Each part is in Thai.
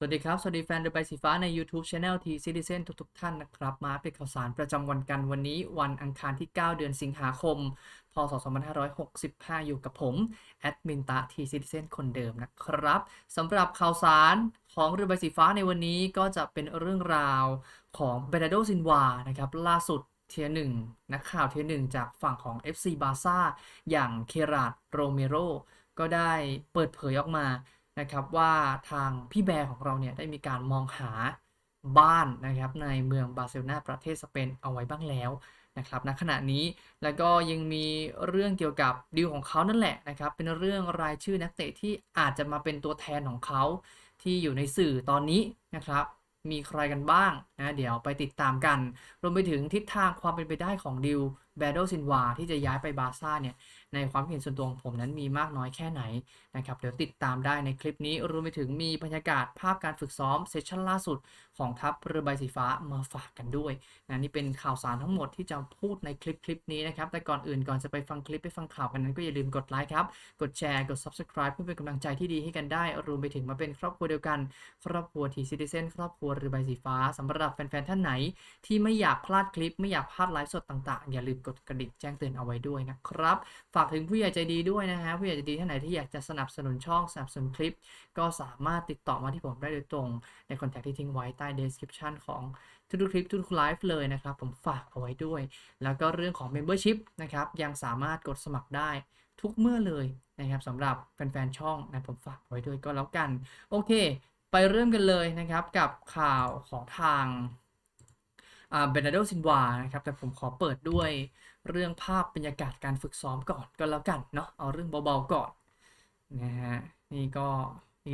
สวัสดีครับ สวัสดีแฟนเรือใบสีฟ้าใน YouTube Channel T Citizen ทุกๆ ท่านนะครับ มาอัปเดตข่าวสารประจำวันกันวันนี้วันอังคารที่ 9 เดือนสิงหาคม พศ 2565 อยู่กับผม แอดมินตะ T Citizen คนเดิมนะครับสำหรับข่าวสารของเรือใบสีฟ้าในวันนี้ก็จะเป็นเรื่องราวของเบรนาโดซินวานะครับล่าสุดเทียหนึ่งนักข่าวเทียหนึ่งจากฝั่งของ FC บาซ่าอย่างเคราดโรเมโรก็ได้เปิดเผยออกมา นะครับว่าทางพี่แบร์ของเราเนี่ยได้มีการมองหาบ้านนะครับในเมืองบาร์เซโลนาประเทศสเปนเอาไว้บ้างแล้วนะครับณขณะนี้แล้วก็ยังมีเรื่องเกี่ยวกับดีลของเขานั่นแหละนะครับเป็นเรื่องรายชื่อนักเตะที่อาจจะมาเป็นตัวแทนของเขาที่อยู่ในสื่อตอนนี้นะครับมีใครกันบ้างนะเดี๋ยวไปติดตามกัน รวมไปถึงทิศทางความเป็นไปได้ของดิว แบโดซินวาที่จะย้ายไปบาร์ซ่าเนี่ย ในความเห็นส่วนตัวของผมนั้นมีมากน้อยแค่ไหนนะครับ เดี๋ยวติดตามได้ในคลิปนี้ รวมไปถึงมีบรรยากาศภาพการฝึกซ้อมเซสชั่นล่าสุดของทัพเรือใบสีฟ้ามาฝากกันด้วยนะนี่เป็นข่าวสารทั้งหมดที่จะพูดในคลิปคลิปนี้นะครับ แต่ก่อนอื่นก่อนจะไปฟังคลิปไปฟังข่าวกันนั้นก็อย่าลืมกดไลค์ครับ กดแชร์ กด subscribe เพื่อเป็นกำลังใจที่ดีให้กันได้ รวมไปถึงมาเป็นครอบครัวเดียวกัน ครอบครัวทีซิติเซนครอบครัวเรือใบสีฟ้าสำหรับแฟนๆท่านไหน ที่ไม่อยากพลาดคลิปไม่อยากพลาดไลฟ์สดต่างๆอย่าลืมกดกระดิ่งแจ้งเตือนเอาไว้ด้วยนะครับ ฝากถึงผู้ใหญ่ใจดีด้วยนะฮะผู้ใหญ่ใจดีท่านไหนที่อยากจะสนับสนุนช่องสนับสนุนคลิป ก็สามารถติดต่อมาที่ผมได้โดยตรง ในคอนแทคที่ทิ้งไว้ใต้ description ของทุกๆคลิปทุกๆไลฟ์เลยนะครับ ผมฝากเอาไว้ด้วย แล้วก็เรื่องของ Membership นะครับยังสามารถกดสมัครได้ทุกเมื่อเลยนะครับสำหรับแฟนๆช่องนะผมฝากไว้ด้วยก็แล้วกัน โอเค ไปเริ่มกันเลยนะครับกับข่าวของทาง เบรนาโดซินวานะครับแต่ผมขอเปิดด้วยเรื่องภาพบรรยากาศการฝึกซ้อมก่อนก็แล้วกันเนาะเอาเรื่องเบาๆก่อนนะฮะนี่ก็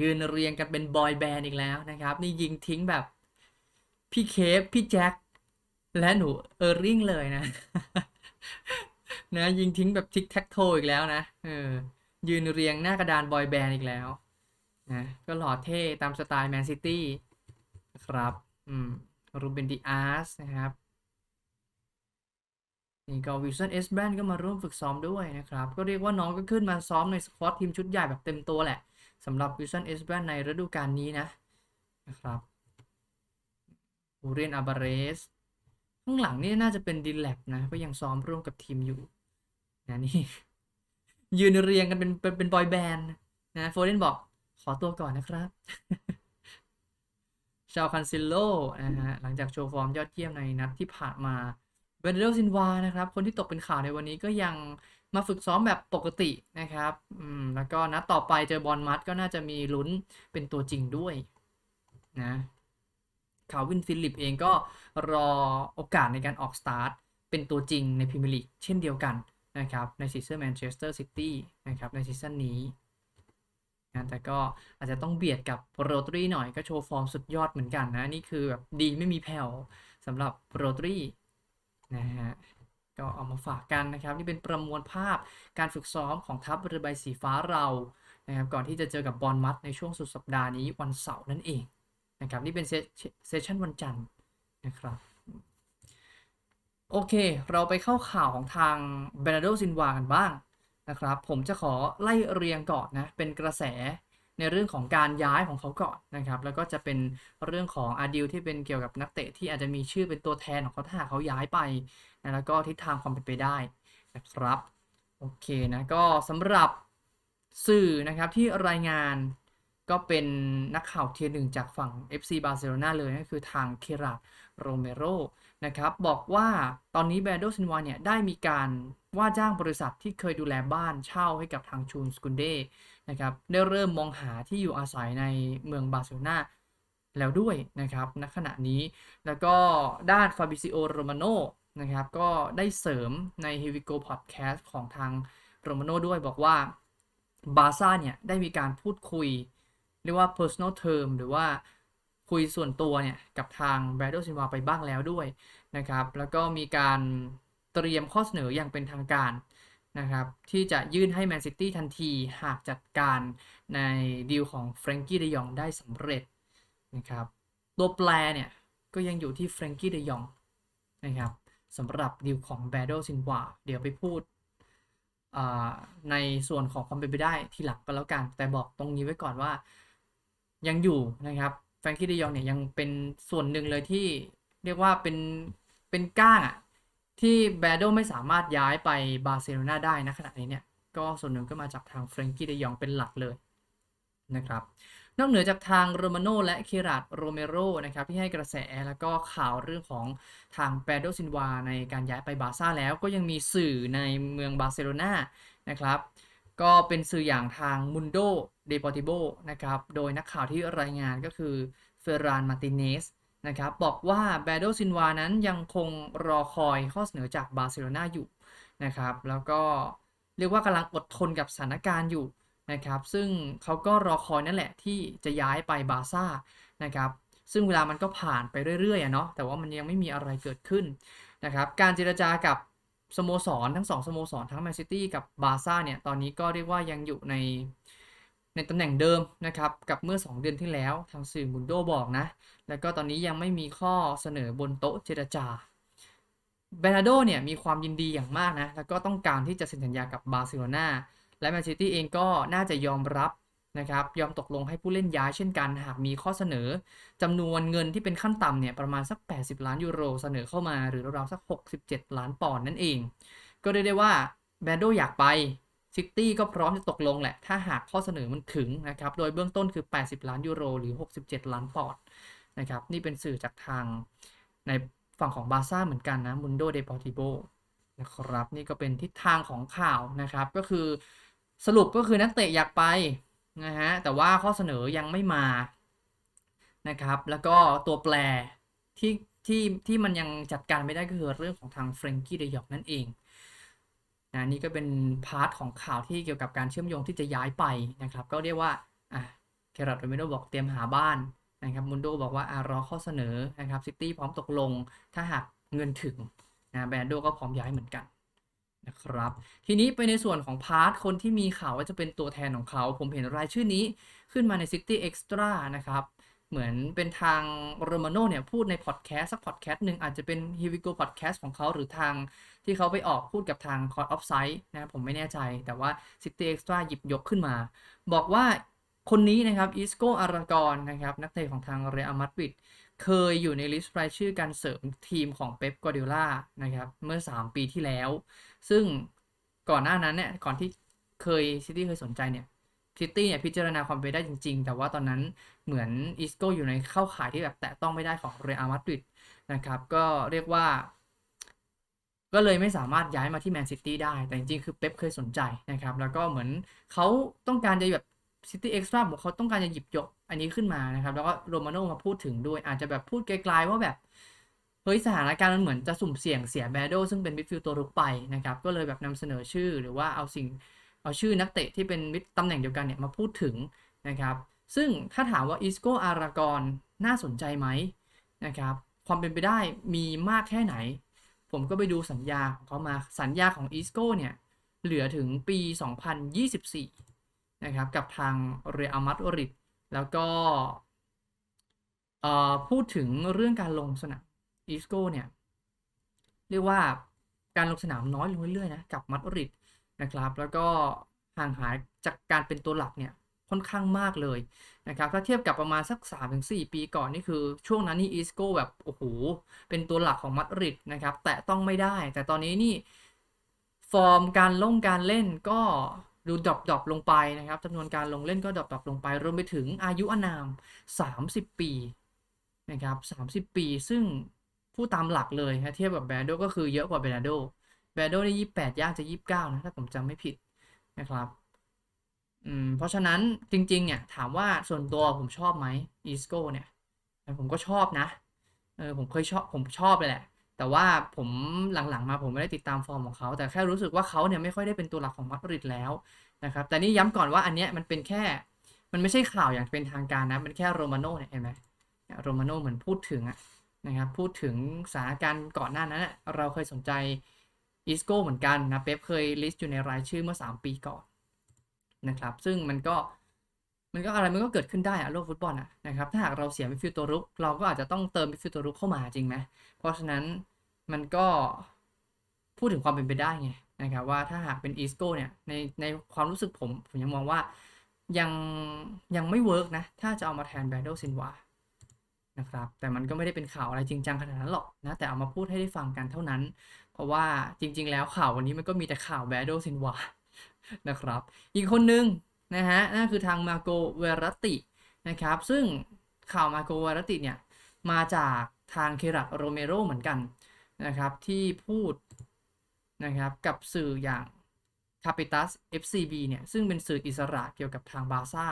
ยืนเรียงกันเป็นบอยแบนด์อีกแล้วนะครับ นี่ยิงทิ้งแบบพี่เคฟพี่แจ็คและหนูเออร์ริงเลยนะนะยิงทิ้งแบบทิกแท็กโทอีกแล้วนะเออยืนเรียงหน้ากระดานบอยแบนด์อีกแล้วนะก็หล่อเท่ตามสไตล์แมนซิตี้นะครับ อืม รูเบนดิอาสนะครับนี่ก็วิลสันเอสแบนก็มาร่วมฝึกซ้อมด้วยนะครับ ก็เรียกว่าน้องก็ขึ้นมาซ้อมในสควอตทีมชุดใหญ่แบบเต็มตัวแหละสำหรับวิลสันเอสแบนในฤดูกาลนี้นะนะครับอูเรียนอาบาเรสข้างหลังนี่น่าจะเป็นดีแลบนะ ก็ยังซ้อมร่วมกับทีมอยู่นะนี่ ยืนเรียงกันเป็นเป็นบอยแบนด์นะโฟเดนบอกขอตัวก่อนนะครับ ชาวคันซิลโลนะฮะหลังจากโชว์ฟอร์มยอดเยี่ยมในนัดที่ผ่านมาเบนเดลซินวานะครับ คนที่ตกเป็นข่าวในวันนี้ก็ยังมาฝึกซ้อมแบบปกตินะครับอืมแล้วก็นัดต่อไปเจอบอลมัดก็น่าจะมีลุ้นเป็นตัวจริงด้วยนะคาวินฟิลิปเองก็รอโอกาสในการออกสตาร์ทเป็นตัวจริงในพรีเมียร์ลีกเช่นเดียวกันนะครับในซีซั่นแมนเชสเตอร์ซิตี้นะครับในซีซั่นนี้ นะแต่ก็อาจจะต้องเบียดกับโรตรีหน่อยก็โชว์ฟอร์มสุดยอดเหมือนกันนะ นี่คือแบบดีไม่มีแผ่วสำหรับโรตรีนะฮะก็เอามาฝากกันนะครับ นี่เป็นประมวลภาพการฝึกซ้อมของทัพเรือใบสีฟ้าเรานะครับก่อนที่จะเจอกับบอลมัดในช่วงสุดสัปดาห์นี้วันเสาร์นั่นเองนะครับนี่เป็นเซสชั่นวันจันทร์นะครับโอเค เราไปเข้าข่าวของทางเบรนาโดซินวากันบ้าง นะครับ ผมจะขอไล่เรียงก่อนนะ เป็นกระแสในเรื่องของการย้ายของเขาก่อนนะครับ แล้วก็จะเป็นเรื่องของอาดิลที่เป็นเกี่ยวกับนักเตะที่อาจจะมีชื่อเป็นตัวแทนของเขาถ้าเขาย้ายไปนะแล้วก็ทิศทางความเป็นไปได้นะครับ โอเคนะ ก็สำหรับสื่อนะครับที่รายงาน ก็เป็นนักข่าวเทียร์หนึ่งจากฝั่ง FC บาร์เซโลนาเลยนั่นคือทางเคราโรเมโรนะครับ บอกว่าตอนนี้แบรโดซินวาเนี่ย ได้มีการว่าจ้างบริษัทที่เคยดูแลบ้านเช่าให้กับทางชูนสกุนเดนะครับ ได้เริ่มมองหาที่อยู่อาศัยในเมืองบาร์เซโลนาแล้วด้วยนะครับณขณะนี้แล้วก็ด้านฟาบิซิโอโรมาโนนะครับ ก็ได้เสริมใน h e v i g o Podcast ของทางโรมาโนด้วยบอกว่าบาซ่าเนี่ย ได้มีการพูดคุย เรียกว่า personal term หรือว่าคุยส่วนตัวเนี่ย กับทางแบรดซินวาไปบ้างแล้วด้วยนะครับ แล้วก็มีการเตรียมข้อเสนออย่างเป็นทางการนะครับ ที่จะยื่นให้แมนซิตี้ทันทีหากจัดการในดีลของเฟรงกี้เดยองได้สำเร็จนะครับตัวแปรเนี่ย ก็ยังอยู่ที่เฟรงกี้เดยองนะครับสำหรับดีลของแบรโดซินวาเดี๋ยวไปพูดในส่วนของความเป็นไปได้ทีหลังก็แล้วกัน แต่บอกตรงนี้ไว้ก่อนว่า ยังอยู่นะครับแฟรงกี้ดิยองเนี่ยยังเป็นส่วนหนึ่งเลยที่เรียกว่าเป็นเป็นก้างอะที่แบรโดไม่สามารถย้ายไปบาร์เซโลนาได้นะขณะนี้เนี่ยก็ส่วนหนึ่งก็มาจากทางเฟรงกี้ดิยองเป็นหลักเลยนะครับนอกเหนือจากทางโรมาโนและเคราดโรเมโรนะครับที่ให้กระแสแล้วก็ข่าวเรื่องของทางเปโดซินวาในการย้ายไปบาร์ซ่าแล้วก็ยังมีสื่อในเมืองบาร์เซโลนานะครับ ก็เป็นสื่ออย่างทางมุนโดเดปอติโบนะครับ โดยนักข่าวที่รายงานก็คือเฟรานมาติเนสนะครับ บอกว่าเบโดซินวานั้นยังคงรอคอยข้อเสนอจากบาร์เซโลนาอยู่นะครับ แล้วก็เรียกว่ากำลังอดทนกับสถานการณ์อยู่นะครับ ซึ่งเขาก็รอคอยนั่นแหละที่จะย้ายไปบาร์ซ่านะครับ ซึ่งเวลามันก็ผ่านไปเรื่อยๆอะเนาะ แต่ว่ามันยังไม่มีอะไรเกิดขึ้นนะครับ การเจรจากับ สโมสรทั้งสองสโมสรทั้งแมนซิตี้กับบาร์ซ่าเนี่ย ตอนนี้ก็เรียกว่ายังอยู่ในในตำแหน่งเดิมนะครับ กับเมื่อ 2 เดือนที่แล้วทางสื่อมุนโดบอกนะ แล้วก็ตอนนี้ยังไม่มีข้อเสนอบนโต๊ะเจรจาเบรนาโดเนี่ยมีความยินดีอย่างมากนะ แล้วก็ต้องการที่จะเซ็นสัญญากับบาร์เซโลนาและแมนซิตี้เองก็น่าจะยอมรับ นะครับยอมตกลงให้ผู้เล่นย้ายเช่นกัน หากมีข้อเสนอจำนวนเงินที่เป็นขั้นต่ำเนี่ยประมาณสัก 80 ล้านยูโรเสนอเข้ามาหรือราวๆสัก 67 ล้านปอนด์นั่นเอง ก็เรียกได้ว่าแบรนโดอยากไปซิตี้ก็พร้อมจะตกลงแหละ ถ้าหากข้อเสนอมันถึงนะครับ โดยเบื้องต้นคือ 80 ล้านยูโรหรือ 67 ล้านปอนด์นะครับ นี่เป็นสื่อจากทางในฝั่งของบาร์ซ่าเหมือนกันนะมุนโดเดปอติโบนะครับ นี่ก็เป็นทิศทางของข่าวนะครับ ก็คือสรุปก็คือนักเตะอยากไป นะฮะแต่ว่าข้อเสนอยังไม่มานะครับ แล้วก็ตัวแปรที่ที่ที่มันยังจัดการไม่ได้ก็คือเรื่องของทางเฟรนกี้เดยอกนั่นเองนะนี่ก็เป็นพาร์ทของข่าวที่เกี่ยวกับการเชื่อมโยงที่จะย้ายไปนะครับ ก็เรียกว่าอะเคราดโรเมโดบอกเตรียมหาบ้านนะครับมุนโดบอกว่าอะรอข้อเสนอนะครับซิตี้พร้อมตกลงถ้าหากเงินถึงนะแบรนโดก็พร้อมย้ายเหมือนกัน นะครับ ทีนี้ไปในส่วนของพาร์ทคนที่มีข่าวว่าจะเป็นตัวแทนของเขา ผมเห็นรายชื่อนี้ขึ้นมาใน City Extra นะครับ เหมือนเป็นทางโรมาโนเนี่ยพูดในพอดแคสต์สักพอดแคสต์หนึ่งอาจจะเป็น h e v i g o Podcast ของเขาหรือทางที่เขาไปออกพูดกับทาง c o r d Offside นะผมไม่แน่ใจ แต่ว่า City Extra หยิบยกขึ้นมา บอกว่าคนนี้นะครับอิสโกอารากอนนะครับนักเตะของทางเรอัลมาดริดเคยอยู่ในลิสต์รายชื่อการเสริมทีมของเป๊ปกวาร์ดิโอลานะครับเมื่อ 3 ปีที่แล้ว ซึ่งก่อนหน้านั้นเนี่ยก่อนที่เคยซิตี้เคยสนใจเนี่ยซิตี้เนี่ยพิจารณาความเป็นได้จริง ๆ แต่ว่าตอนนั้นเหมือนอิสโกอยู่ในเข้าข่ายที่แบบแตะต้องไม่ได้ของเรอัลมาดริดนะครับ ก็เรียกว่า ก็เลยไม่สามารถย้ายมาที่แมนซิตี้ได้ แต่จริงๆ คือเป๊ปเคยสนใจนะครับ แล้วก็เหมือนเขาต้องการจะแบบซิตี้เอ็กซ์ตร้าบอกเขาต้องการจะหยิบยกอันนี้ขึ้นมานะครับ แล้วก็โรมาโน่มาพูดถึงด้วยอาจจะแบบพูดไกลๆว่าแบบ เฮ้ยสถานการณ์มันเหมือนจะสุ่มเสี่ยงเสียแบโดซึ่งเป็นมิดฟิลด์ตัวรุกไปนะครับก็เลยแบบนำเสนอชื่อหรือว่าเอาสิ่งเอาชื่อนักเตะที่เป็นมิดตำแหน่งเดียวกันเนี่ยมาพูดถึงนะครับซึ่งถ้าถามว่าอิสโกอารากอนน่าสนใจไหมนะครับความเป็นไปได้มีมากแค่ไหน ผมก็ไปดูสัญญาของเขามาสัญญาของอิสโกเนี่ยเหลือถึงปี 2024นะครับกับทางเรอัลมาดริดแล้วก็พูดถึงเรื่องการลงสนาม อิสโกเนี่ยเรียกว่าการลงสนามน้อยลงเรื่อยๆนะกับมาดริดนะครับ แล้วก็ห่างหายจากการเป็นตัวหลักเนี่ยค่อนข้างมากเลยนะครับถ้าเทียบกับประมาณสัก 3-4 ปีก่อนนี่คือช่วงนั้นนี่อิสโกแบบโอ้โหเป็นตัวหลักของมาดริดนะครับแต่ต้องไม่ได้ แต่ตอนนี้นี่ฟอร์มการลงการเล่นก็ดูดรอปดรอปลงไปนะครับจำนวนการลงเล่นก็ดรอปดรอปลงไป รวมไปถึงอายุอานาม 30 ปีนะครับ 30 ปี ซึ่ง ผู้ตามหลักเลยนะเทียบกับแบรโดก็คือเยอะกว่าแบรโดแบรโดได้ยี่แปดย่างจะยี่สิบเก้านะถ้าผมจำไม่ผิดนะครับอืมเพราะฉะนั้นจริงๆเนี่ยถามว่าส่วนตัวผมชอบไหมอีสโกเนี่ยผมก็ชอบนะเออผมเคยชอบผมชอบเลยแหละ แต่ว่าผมหลังๆมาผมไม่ได้ติดตามฟอร์มของเขา แต่แค่รู้สึกว่าเขาเนี่ยไม่ค่อยได้เป็นตัวหลักของมาดริดแล้วนะครับแต่นี่ย้ำก่อนว่าอันเนี้ยมันเป็นแค่มันไม่ใช่ข่าวอย่างเป็นทางการนะ มันแค่โรมาโน่เนี่ยเห็นไหมโรมาโน่เหมือนพูดถึงอะ นะครับพูดถึงสถานการณ์ก่อนหน้านั้นเราเคยสนใจอีสโก้เหมือนกันนะเป๊ปเคยลิสต์อยู่ในรายชื่อเมื่อ 3 ปีก่อนนะครับซึ่งมันก็มันก็อะไรมันก็เกิดขึ้นได้อะโลกฟุตบอลอะนะครับถ้าหากเราเสียมิดฟิลตัวรุก เราก็อาจจะต้องเติมมิดฟิลตัวรุกเข้ามาจริงไหมเพราะฉะนั้นมันก็พูดถึงความเป็นไปได้ไงนะครับว่าถ้าหากเป็นอีสโก้เนี่ยในในความรู้สึกผมผมยังมองว่ายังยังไม่เวิร์กนะถ้าจะเอามาแทนแบรโดซินวา นะครับ แต่มันก็ไม่ได้เป็นข่าวอะไรจริงจังขนาดนั้นหรอกนะ แต่เอามาพูดให้ได้ฟังกันเท่านั้น เพราะว่าจริง ๆ แล้วข่าววันนี้มันก็มีแต่ข่าวแบโดซินวานะครับ อีกคนหนึ่งนะฮะนั่นคือทางมาโกเวรตินะครับ ซึ่งข่าวมาโกเวรติเนี่ยมาจากทางเครัตโรเมโรเหมือนกันนะครับ ที่พูดนะครับกับสื่ออย่าง Capitas FCB เนี่ยซึ่งเป็นสื่ออิสระเกี่ยวกับทางบาซ่า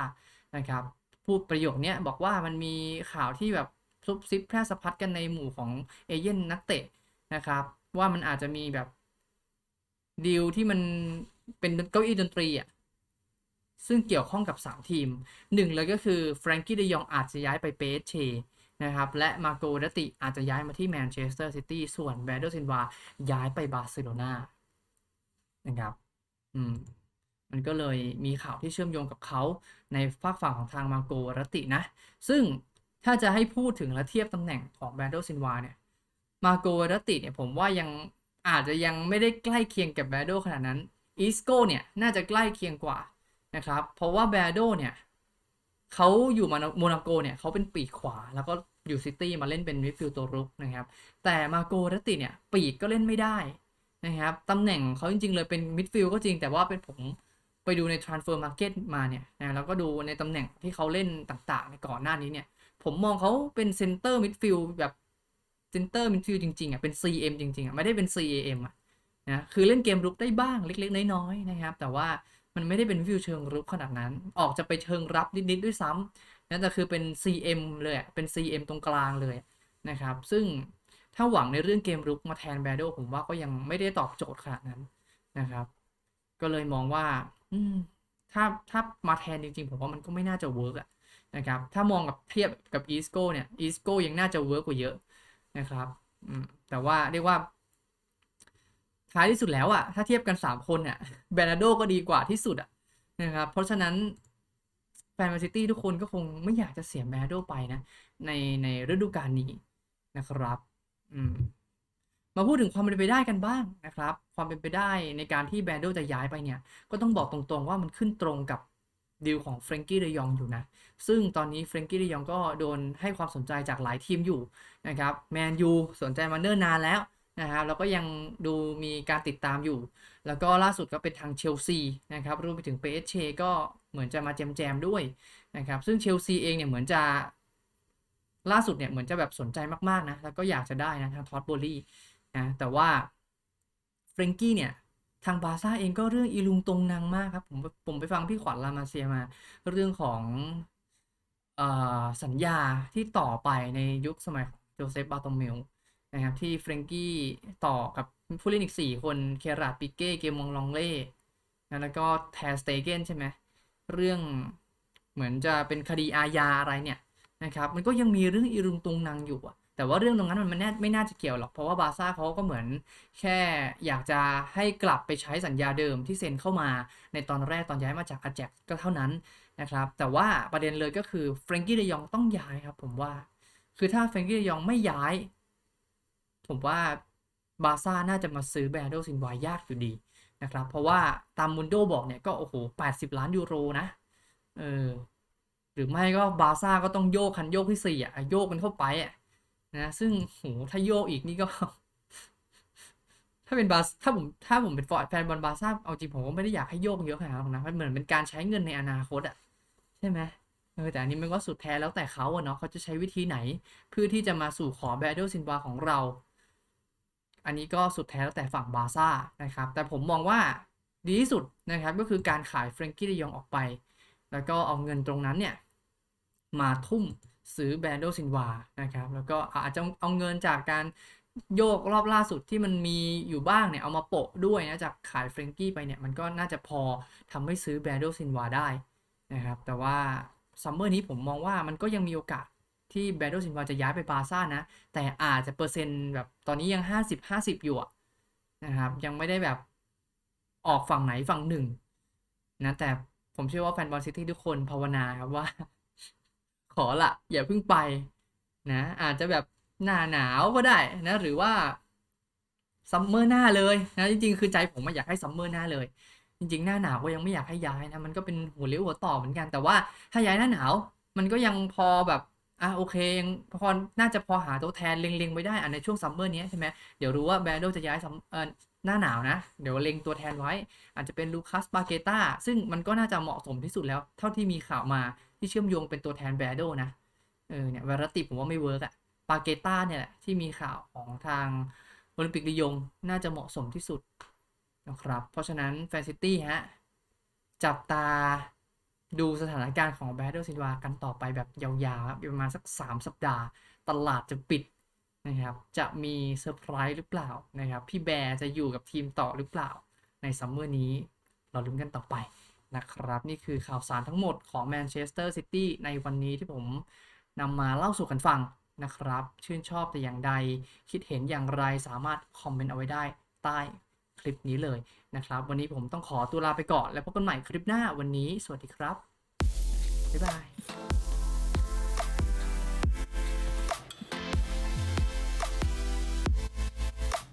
นะครับ พูดประโยคนี้บอกว่ามันมีข่าวที่แบบซุบซิบแพร่สะพัดกันในหมู่ของเอเย่นนักเตะนะครับ ว่ามันอาจจะมีแบบดีลที่มันเป็นเก้าอี้ดนตรีอะซึ่งเกี่ยวข้องกับ 3 ทีมหนึ่งเลยก็คือแฟรงกี้เดยองอาจจะย้ายไปเปเชนะครับและมาโกดติอาจจะย้ายมาที่แมนเชสเตอร์ซิตี้ส่วนแบรโดซินวาย้ายไปบาร์เซโลนานะครับอืม มันก็เลยมีข่าวที่เชื่อมโยงกับเขาในฝากฝั่งของทางมาโกรตินะ ซึ่งถ้าจะให้พูดถึงและเทียบตำแหน่งของแบรโดซินวาเนี่ยมาโกรติเนี่ยผมว่ายังอาจจะยังไม่ได้ใกล้เคียงกับแบรโดขนาดนั้นอีสโกเนี่ยน่าจะใกล้เคียงกว่านะครับเพราะว่าแบรโดเนี่ยเขาอยู่มาโมนาโกเนี่ยเขาเป็นปีกขวาแล้วก็อยู่ซิตี้มาเล่นเป็นมิดฟิลด์ตัวรุกนะครับแต่มาโกรติเนี่ยปีกก็เล่นไม่ได้นะครับตำแหน่งเขาจริงๆเลยเป็นมิดฟิลด์ก็จริงแต่ว่าเป็นผม ไปดูใน transfer market มาเนี่ยนะแล้วก็ดูในตำแหน่งที่เขาเล่นต่างๆในก่อนหน้านี้เนี่ย ผมมองเขาเป็นเซนเตอร์มิดฟิลด์แบบเซนเตอร์มิดฟิลด์จริงๆอะเป็น CM จริงๆอะไม่ได้เป็น CAM อะนะคือเล่นเกมรุกได้บ้างเล็กๆ น้อยๆนะครับ แต่ว่ามันไม่ได้เป็นฟิลเชิงรุกขนาดนั้น ออกจะไปเชิงรับนิดๆด้วยซ้ำนะแต่คือเป็น CM เลยเป็น CM ตรงกลางเลยนะครับ ซึ่งถ้าหวังในเรื่องเกมรุกมาแทนแบโดผมว่าก็ยังไม่ได้ตอบโจทย์ขนาดนั้นนะครับ ก็เลยมองว่า อืม ถ้าถ้ามาแทนจริงๆ ผมว่ามันก็ไม่น่าจะเวิร์กอะนะครับ ถ้ามองกับเทียบกับอีสโกเนี่ยอีสโกยังน่าจะเวิร์กกว่าเยอะนะครับ อืม แต่ว่าเรียกว่า ท้ายที่สุดแล้วอะถ้าเทียบกัน 3 คนเนี่ยเบรนาโดก็ดีกว่าที่สุดอะนะครับ เพราะฉะนั้นแฟนแมนซิตี้ทุกคนก็คงไม่อยากจะเสียแบรนาโดไปนะ ในในฤดูกาลนี้นะครับ อืม มาพูดถึงความเป็นไปได้กันบ้างนะครับ ความเป็นไปได้ในการที่แบรนโดจะย้ายไปเนี่ย ก็ต้องบอกตรงๆว่ามันขึ้นตรงกับดีลของเฟรนกี้เดยองอยู่นะ ซึ่งตอนนี้เฟรนกี้เดยองก็โดนให้ความสนใจจากหลายทีมอยู่นะครับแมนยูสนใจมาเนิ่นนานแล้วนะครับแล้วก็ยังดูมีการติดตามอยู่ แล้วก็ล่าสุดก็เป็นทางเชลซีนะครับรวมไปถึงเปเชก็เหมือนจะมาแจมๆด้วยนะครับ ซึ่งเชลซีเองเนี่ยเหมือนจะล่าสุดเนี่ยเหมือนจะแบบสนใจมากๆนะ แล้วก็อยากจะได้นะทางท็อตโบลี่ นะแต่ว่าเฟรนกี้เนี่ยทางบาซ่าเองก็เรื่องอีลุงตรงนางมากครับ ผมผมไปฟังพี่ขวัญลามาเซียมา เรื่องของอสัญญาที่ต่อไปในยุคสมัยโจเซฟบาโตเมลนะครับที่เฟรนกี้ต่อกับผู้เล่นอีก 4 คนเคราดปิเก้เกมมองลองเล่แล้วก็แทสเตเกนใช่ไหมเรื่องเหมือนจะเป็นคดีอาญาอะไรเนี่ยนะครับ มันก็ยังมีเรื่องอีรุงตุงนางอยู่อะ แต่ว่าเรื่องตรงนั้นมันไม่น่าไม่น่าจะเกี่ยวหรอกเพราะว่าบาซ่าเขาก็เหมือน แค่อยากจะให้กลับไปใช้สัญญาเดิมที่เซ็นเข้ามาในตอนแรกตอนย้ายมาจากอาแจกก็เท่านั้นนะครับ แต่ว่าประเด็นเลยก็คือเฟรนกี้เดยองต้องย้ายครับ ผมว่า คือถ้าเฟรนกี้เดยองไม่ย้าย ผมว่าบาซ่าน่าจะมาซื้อแบรโดซินวายากอยู่ดีนะครับ เพราะว่าตามมุนโดบอกเนี่ยก็โอ้โห 80 ล้านยูโรนะเออหรือไม่ก็บาซ่าก็ต้องโยกคันโยกที่สี่อะโยกมันเข้าไปอะ นะซึ่งโหถ้าโยกอีกนี่ก็ ถ้าเป็นบาสถ้าผมถ้าผมเป็นแฟนบอลบาซ่าเอาจริงผมก็ไม่ได้อยากให้โยกเยอะขนาดนั้นนะมันเหมือนเป็นการใช้เงินในอนาคตอะใช่ไหมเออแต่อันนี้มันก็สุดแท้แล้วแต่เขาอะเนาะเขาจะใช้วิธีไหน เพื่อที่จะมาสู่ขอแบรโดซินวาของเรา อันนี้ก็สุดแท้แล้วแต่ฝั่งบาซ่านะครับ แต่ผมมองว่าดีที่สุดนะครับก็คือการขายเฟรนกี้เดยองออกไป แล้วก็เอาเงินตรงนั้นเนี่ย มาทุ่ม ซื้อแบรนโดซินวานะครับแล้วก็อาจจะเอาเงินจากการโยกรอบล่าสุดที่มันมีอยู่บ้างเนี่ย เอามาโปะด้วยนะ จากขายเฟรนกี้ไปเนี่ย มันก็น่าจะพอทำให้ซื้อแบรนโดซินวาได้นะครับ แต่ว่าซัมเมอร์นี้ผมมองว่ามันก็ยังมีโอกาสที่แบรนโดซินวาจะย้ายไปบาซ่านะ แต่อาจจะเปอร์เซ็นต์แบบตอนนี้ยัง 50 50 อยู่นะครับ ยังไม่ได้แบบออกฝั่งไหนฝั่งหนึ่งนะแต่ผมเชื่อว่าแฟนบอลซิตี้ทุกคนภาวนาครับว่า ขอละอย่าเพิ่งไปนะ อาจจะแบบหน้าหนาวก็ได้นะ หรือว่าซัมเมอร์หน้าเลยนะจริงๆ คือใจผมอยากให้ซัมเมอร์หน้าเลย จริง ๆ หน้าหนาวก็ยังไม่อยากให้ย้ายนะ มันก็เป็นหัวเลี้ยวหัวต่อเหมือนกัน แต่ว่าถ้าย้ายหน้าหนาว มันก็ยังพอแบบอะโอเคยังพอน่าจะพอหาตัวแทนเล็งๆไว้ได้อะในช่วงซัมเมอร์นี้ใช่ไหมเดี๋ยวรู้ว่าแบรโดจะย้ายซัมเอ่อหน้าหนาวนะ เดี๋ยวเล็งตัวแทนไว้ อาจจะเป็นลูคัสปาเกต้าซึ่งมันก็น่าจะเหมาะสมที่สุดแล้ว เท่าที่มีข่าวมา ที่เชื่อมโยงเป็นตัวแทนแบรโดนะเออเนี่ยเวรติผมว่าไม่เวิร์กอะปาเกตาเนี่ยแหละที่มีข่าวของทางโอลิมปิกลียงน่าจะเหมาะสมที่สุดนะครับ เพราะฉะนั้นแฟนซิตี้ฮะ จับตาดูสถานการณ์ของแบรโดซินวากันต่อไปแบบยาวๆประมาณสัก 3 สัปดาห์ ตลาดจะปิดนะครับ จะมีเซอร์ไพรส์หรือเปล่านะครับ พี่แบร์จะอยู่กับทีมต่อหรือเปล่า ในซัมเมอร์นี้ เราลุ้นกันต่อไป นะครับ นี่คือข่าวสารทั้งหมดของแมนเชสเตอร์ซิตี้ในวันนี้ที่ผมนำมาเล่าสู่กันฟังนะครับ ชื่นชอบแต่อย่างใดคิดเห็นอย่างไรสามารถคอมเมนต์เอาไว้ได้ใต้คลิปนี้เลยนะครับ วันนี้ผมต้องขอตัวลาไปก่อนแล้วพบกันใหม่คลิปหน้าวันนี้ สวัสดีครับ บ๊ายบาย